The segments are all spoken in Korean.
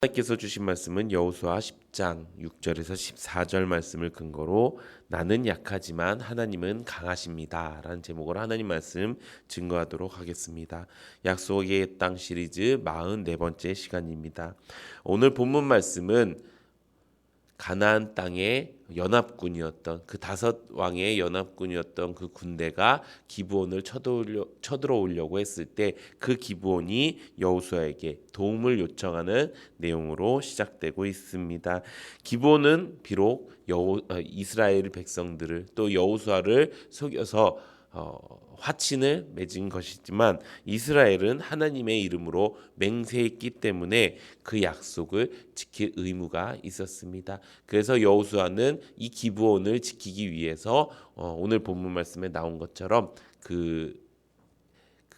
하나님께서 주신 말씀은 여호수아 10장 6절에서 14절 말씀을 근거로 나는 약하지만 하나님은 강하십니다 라는 제목으로 하나님 말씀 증거하도록 하겠습니다. 약속의 땅 시리즈 44번째 시간입니다. 오늘 본문 말씀은 가나안 땅의 연합군이었던 그 다섯 왕의 연합군이었던 그 군대가 기브온을 쳐들어, 쳐들어오려고 했을 때 그 기브온이 여호수아에게 도움을 요청하는 내용으로 시작되고 있습니다. 기브온은 비록 여호, 어, 이스라엘 백성들을 또 여호수아를 속여서 어, 화친을 맺은 것이지만 이스라엘은 하나님의 이름으로 맹세했기 때문에 그 약속을 지킬 의무가 있었습니다. 그래서 여호수아는 이 기브온을 지키기 위해서 어, 오늘 본문 말씀에 나온 것처럼 그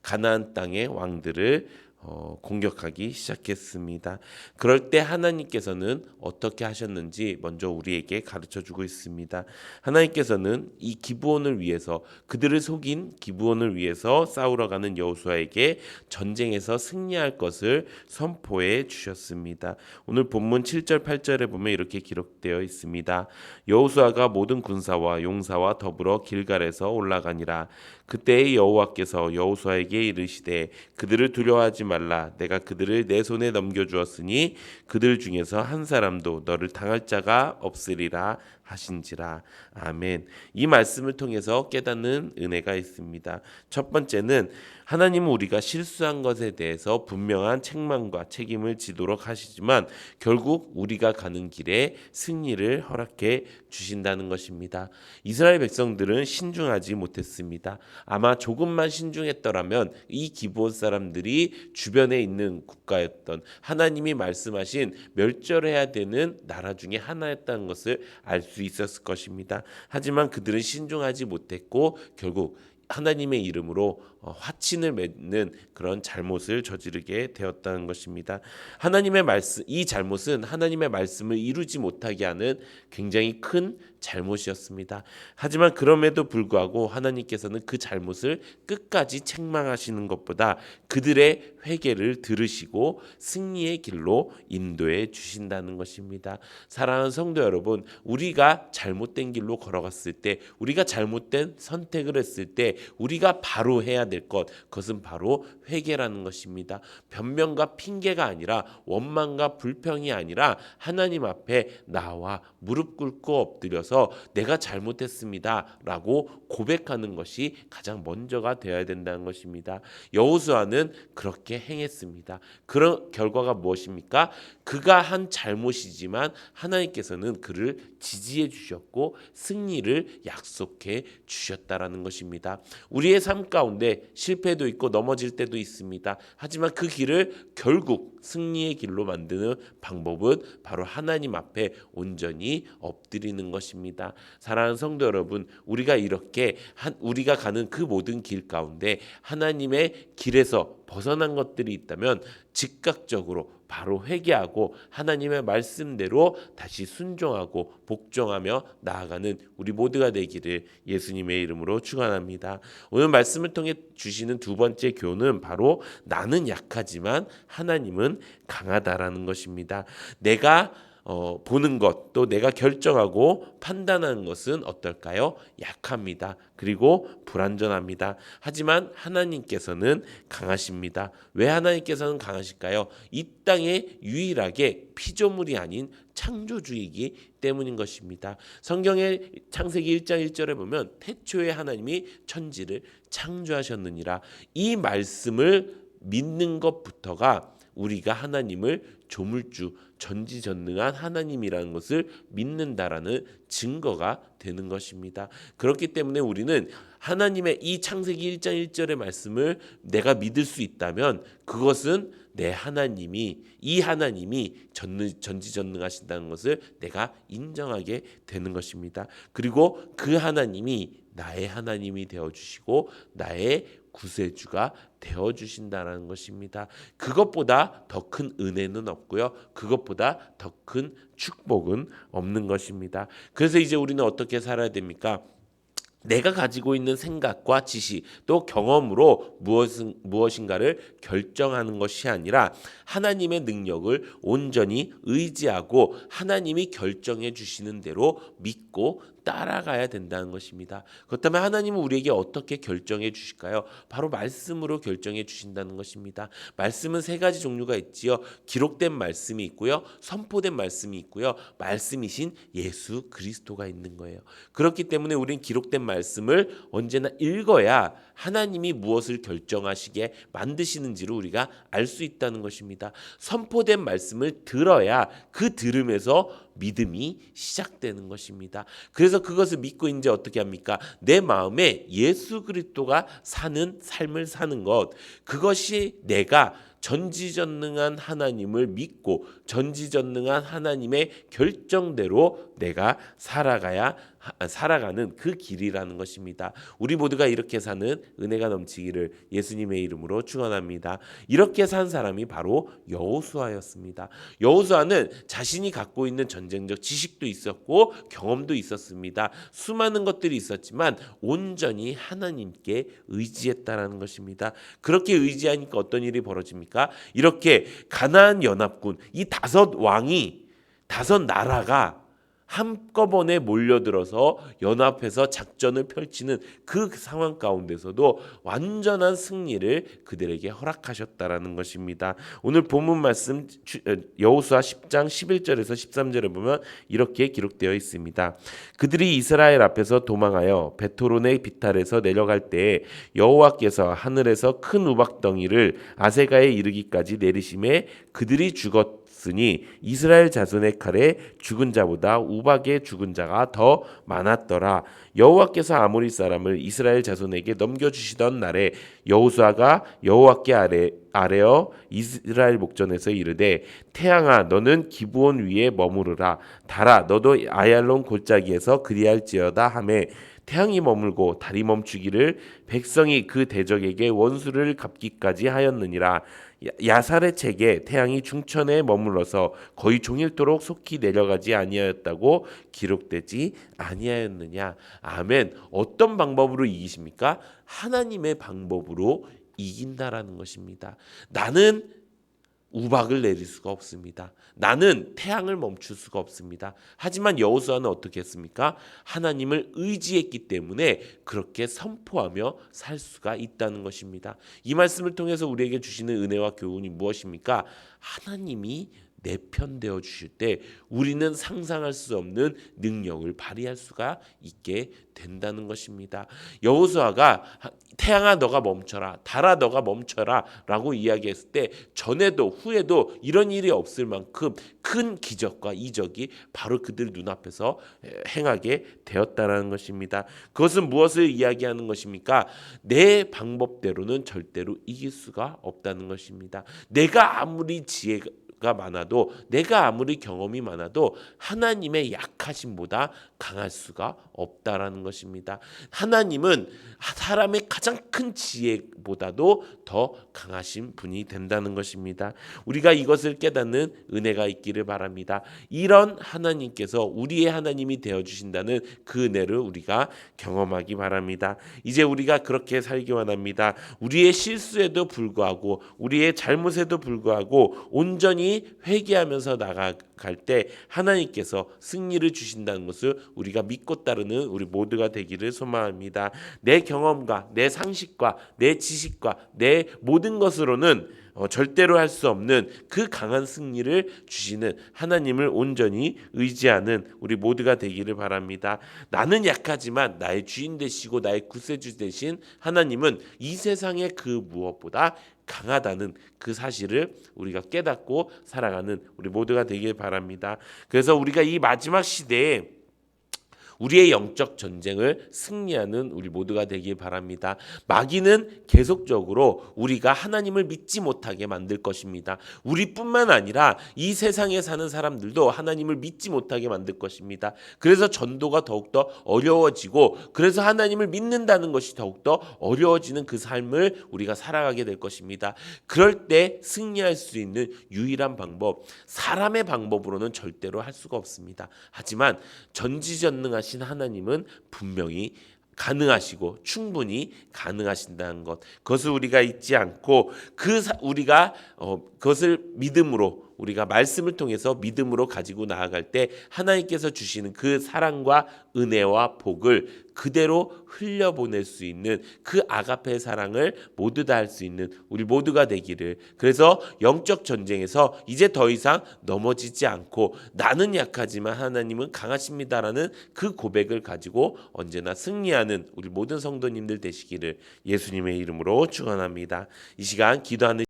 가나안 땅의 왕들을 어, 공격하기 시작했습니다. 그럴 때 하나님께서는 어떻게 하셨는지 먼저 우리에게 가르쳐 주고 있습니다. 하나님께서는 이 기브온을 위해서 그들을 속인 기브온을 위해서 싸우러 가는 여호수아에게 전쟁에서 승리할 것을 선포해 주셨습니다. 오늘 본문 7절 8절에 보면 이렇게 기록되어 있습니다. 여호수아가 모든 군사와 용사와 더불어 길갈에서 올라가니라 그때의 여호와께서 여호수아에게 이르시되 그들을 두려워하지 말라. 내가 그들을 내 손에 넘겨 주었으니 그들 중에서 한 사람도 너를 당할 자가 없으리라 하신지라 아멘. 이 말씀을 통해서 깨닫는 은혜가 있습니다. 첫 번째는 하나님은 우리가 실수한 것에 대해서 분명한 책망과 책임을 지도록 하시지만 결국 우리가 가는 길에 승리를 허락해 주신다는 것입니다. 이스라엘 백성들은 신중하지 못했습니다. 아마 조금만 신중했더라면 이 기브온 사람들이 주변에 있는 국가였던 하나님이 말씀하신 멸절해야 되는 나라 중에 하나였다는 것을 알 수 있었을 것입니다. 하지만 그들은 신중하지 못했고 결국 하나님의 이름으로 어, 화친을 맺는 그런 잘못을 저지르게 되었다는 것입니다. 하나님의 말씀 이 잘못은 하나님의 말씀을 이루지 못하게 하는 굉장히 큰 잘못이었습니다. 하지만 그럼에도 불구하고 하나님께서는 그 잘못을 끝까지 책망하시는 것보다 그들의 회개를 들으시고 승리의 길로 인도해 주신다는 것입니다. 사랑하는 성도 여러분, 우리가 잘못된 길로 걸어갔을 때, 우리가 잘못된 선택을 했을 때, 우리가 바로 해야 될 것, 그것은 바로 회개라는 것입니다. 변명과 핑계가 아니라 원망과 불평이 아니라 하나님 앞에 나와 무릎 꿇고 엎드려서 내가 잘못했습니다 라고 고백하는 것이 가장 먼저가 되어야 된다는 것입니다. 여호수아는 그렇게 행했습니다. 그런 결과가 무엇입니까? 그가 한 잘못이지만 하나님께서는 그를 지지해 주셨고 승리를 약속해 주셨다라는 것입니다. 우리의 삶 가운데 실패도 있고 넘어질 때도 있습니다. 하지만 그 길을 결국 승리의 길로 만드는 방법은 바로 하나님 앞에 온전히 엎드리는 것입니다. 사랑하는 성도 여러분, 우리가 이렇게 한 우리가 가는 그 모든 길 가운데 하나님의 길에서 벗어난 것들이 있다면 즉각적으로 바로 회개하고 하나님의 말씀대로 다시 순종하고 복종하며 나아가는 우리 모두가 되기를 예수님의 이름으로 축원합니다. 오늘 말씀을 통해 주시는 두 번째 교훈은 바로 나는 약하지만 하나님은 강하다라는 것입니다. 내가 어, 보는 것, 또 내가 결정하고 판단하는 것은 어떨까요? 약합니다. 그리고 불완전합니다. 하지만 하나님께서는 강하십니다. 왜 하나님께서는 강하실까요? 이 땅에 유일하게 피조물이 아닌 창조주이기 때문인 것입니다. 성경의 창세기 1장 1절에 보면 태초에 하나님이 천지를 창조하셨느니라 이 말씀을 믿는 것부터가 우리가 하나님을 조물주 전지전능한 하나님이라는 것을 믿는다라는 증거가 되는 것입니다. 그렇기 때문에 우리는 하나님의 이 창세기 1장 1절의 말씀을 내가 믿을 수 있다면 그것은 내 하나님이 이 하나님이 전지전능하신다는 것을 내가 인정하게 되는 것입니다. 그리고 그 하나님이 나의 하나님이 되어 주시고 나의 구세주가 되어 주신다라는 것입니다. 그것보다 더 큰 은혜는 없고요. 그것보다 더 큰 축복은 없는 것입니다. 그래서 이제 우리는 어떻게 살아야 됩니까? 내가 가지고 있는 생각과 지식 또 경험으로 무엇은, 무엇인가를 결정하는 것이 아니라 하나님의 능력을 온전히 의지하고 하나님이 결정해 주시는 대로 믿고 따라가야 된다는 것입니다. 그렇다면 하나님은 우리에게 어떻게 결정해 주실까요? 바로 말씀으로 결정해 주신다는 것입니다. 말씀은 세 가지 종류가 있지요. 기록된 말씀이 있고요. 선포된 말씀이 있고요. 말씀이신 예수 그리스도가 있는 거예요. 그렇기 때문에 우리는 기록된 말씀을 언제나 읽어야 하나님이 무엇을 결정하시게 만드시는지를 우리가 알 수 있다는 것입니다. 선포된 말씀을 들어야 그 들음에서 믿음이 시작되는 것입니다. 그래서 그것을 믿고 이제 어떻게 합니까? 내 마음에 예수 그리스도가 사는 삶을 사는 것 그것이 내가 전지전능한 하나님을 믿고 전지전능한 하나님의 결정대로 내가 살아가야 살아가는 그 길이라는 것입니다. 우리 모두가 이렇게 사는 은혜가 넘치기를 예수님의 이름으로 축원합니다. 이렇게 산 사람이 바로 여호수아였습니다. 여호수아는 자신이 갖고 있는 전쟁적 지식도 있었고 경험도 있었습니다. 수많은 것들이 있었지만 온전히 하나님께 의지했다라는 것입니다. 그렇게 의지하니까 어떤 일이 벌어집니까? 이렇게 가나안 연합군 이 다섯 왕이 다섯 나라가 한꺼번에 몰려들어서 연합해서 작전을 펼치는 그 상황 가운데서도 완전한 승리를 그들에게 허락하셨다라는 것입니다. 오늘 본문 말씀 여호수아 10장 11절에서 13절에 보면 이렇게 기록되어 있습니다. 그들이 이스라엘 앞에서 도망하여 베토론의 비탈에서 내려갈 때 여호와께서 하늘에서 큰 우박덩이를 아세가에 이르기까지 내리심에 그들이 죽었 쓰니 이스라엘 자손의 칼에 죽은 자보다 우박의 죽은 자가 더 많았더라. 여호와께서 아모리 사람을 이스라엘 자손에게 넘겨주시던 날에 여호수아가 여호와께 아래 아래어 이스라엘 목전에서 이르되 태양아 너는 기브온 위에 머무르라 달아 너도 아얄론 골짜기에서 그리할지어다 하매 태양이 머물고 달이 멈추기를 백성이 그 대적에게 원수를 갚기까지 하였느니라 야살의 책에 태양이 중천에 머물러서 거의 종일토록 속히 내려가지 아니하였다고 기록되지 아니하였느냐? 아멘. 어떤 방법으로 이기십니까? 하나님의 방법으로 이긴다라는 것입니다. 나는 우박을 내릴 수가 없습니다. 나는 태양을 멈출 수가 없습니다. 하지만 여호수아는 어떻게 했습니까? 하나님을 의지했기 때문에 그렇게 선포하며 살 수가 있다는 것입니다. 이 말씀을 통해서 우리에게 주시는 은혜와 교훈이 무엇입니까? 하나님이 내 편 되어 주실 때 우리는 상상할 수 없는 능력을 발휘할 수가 있게 된다는 것입니다. 여호수아가 태양아 너가 멈춰라 달아 너가 멈춰라라고 이야기했을 때 전에도 후에도 이런 일이 없을 만큼 큰 기적과 이적이 바로 그들 눈앞에서 행하게 되었다라는 것입니다. 그것은 무엇을 이야기하는 것입니까? 내 방법대로는 절대로 이길 수가 없다는 것입니다. 내가 아무리 지혜가 가 많아도 내가 아무리 경험이 많아도 하나님의 약하심보다 강할 수가 없다라는 것입니다. 하나님은 사람의 가장 큰 지혜보다도 더 강하신 분이 된다는 것입니다. 우리가 이것을 깨닫는 은혜가 있기를 바랍니다. 이런 하나님께서 우리의 하나님이 되어 주신다는 그 은혜를 우리가 경험하기 바랍니다. 이제 우리가 그렇게 살기 원합니다. 우리의 실수에도 불구하고 우리의 잘못에도 불구하고 온전히 회개하면서 나아 갈 때 하나님께서 승리를 주신다는 것을 우리가 믿고 따르는 우리 모두가 되기를 소망합니다. 내 경험과 내 상식과 내 지식과 내 모든 것으로는 어, 절대로 할 수 없는 그 강한 승리를 주시는 하나님을 온전히 의지하는 우리 모두가 되기를 바랍니다. 나는 약하지만 나의 주인 되시고 나의 구세주 되신 하나님은 이 세상의 그 무엇보다 강하다는 그 사실을 우리가 깨닫고 살아가는 우리 모두가 되길 바랍니다. 그래서 우리가 이 마지막 시대에 우리의 영적 전쟁을 승리하는 우리 모두가 되길 바랍니다. 마귀는 계속적으로 우리가 하나님을 믿지 못하게 만들 것입니다. 우리뿐만 아니라 이 세상에 사는 사람들도 하나님을 믿지 못하게 만들 것입니다. 그래서 전도가 더욱더 어려워지고 그래서 하나님을 믿는다는 것이 더욱더 어려워지는 그 삶을 우리가 살아가게 될 것입니다. 그럴 때 승리할 수 있는 유일한 방법 사람의 방법으로는 절대로 할 수가 없습니다. 하지만 전지전능하신 하나님은 분명히 가능하시고 충분히 가능하신다는 것. 그것을 우리가 잊지 않고 그 사- 우리가 어, 그것을 믿음으로 우리가 말씀을 통해서 믿음으로 가지고 나아갈 때 하나님께서 주시는 그 사랑과 은혜와 복을 그대로 흘려보낼 수 있는 그 아가페 사랑을 모두 다 할 수 있는 우리 모두가 되기를 그래서 영적 전쟁에서 이제 더 이상 넘어지지 않고 나는 약하지만 하나님은 강하십니다라는 그 고백을 가지고 언제나 승리하는 우리 모든 성도님들 되시기를 예수님의 이름으로 축원합니다. 이 시간 기도하는